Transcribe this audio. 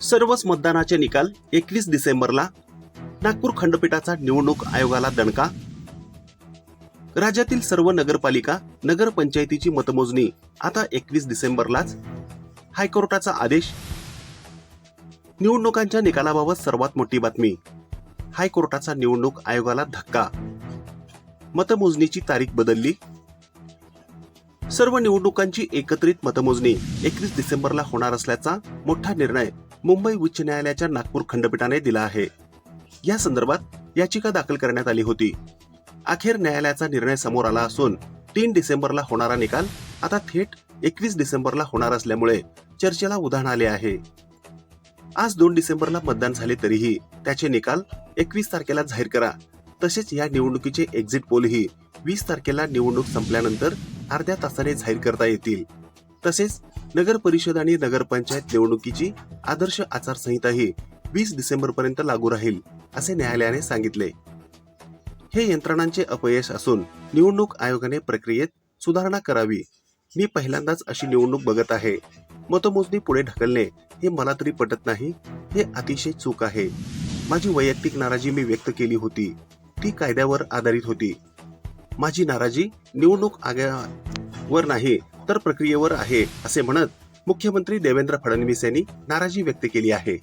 सर्वच मतदानाचे निकाल एकवीस डिसेंबरला नागपूर खंडपीठाचा निवडणूक आयोगाला दणका. राज्यातील सर्व नगरपालिका नगरपंचायतीची मतमोजणी आता एकवीस डिसेंबरलाच. हायकोर्टाचा आदेश. निवडणुकांच्या निकालाबाबत सर्वात मोठी बातमी हायकोर्टाचा निवडणूक आयोगाला धक्का. मतमोजणीची तारीख बदलली. सर्व निवडणुकांची एकत्रित मतमोजणी एकवीस डिसेंबरला होणार असल्याचा मोठा निर्णय मुंबई उच्च न्यायालयाच्या नागपूर खंडपीठाने दिला आहे. या संदर्भात याचिका दाखल करण्यात आली होती. अखेर न्यायालयाचा निर्णय समोर आला असून तीन डिसेंबरला होणारा निकाल आता थेट एकवीस डिसेंबरला होणार असल्यामुळे चर्चेला उधाण आले आहे. आज दोन डिसेंबरला मतदान झाले तरीही त्याचे निकाल एकवीस तारखेला जाहीर करा. तसेच या निवडणुकीचे एक्झिट पोलही वीस तारखेला निवडणूक संपल्यानंतर अर्ध्या तासाने जाहीर करता येतील. तसेच नगर परिषद आणि नगरपंचायत निवडणुकीची आदर्श आचारसंहिताही वीस डिसेंबर पर्यंत लागू राहील असे न्यायालयाने सांगितले. हे यंत्रणांचे अपयश असून निवडणूक आयोगाने प्रक्रियेत सुधारणा करावी. मी पहिल्यांदाच अशी निवडणूक बघत आहे. मतमोजणी पुढे ढकलणे हे मला तरी पटत नाही हे अतिशय चूक आहे. माझी वैयक्तिक नाराजी मी व्यक्त केली होती. ती कायद्यावर आधारित होती. माझी नाराजी निवडणूक वर नाही तर प्रक्रियेवर आहे असे म्हणत मुख्यमंत्री देवेंद्र फडणवीस यांनी नाराजी व्यक्त केली आहे.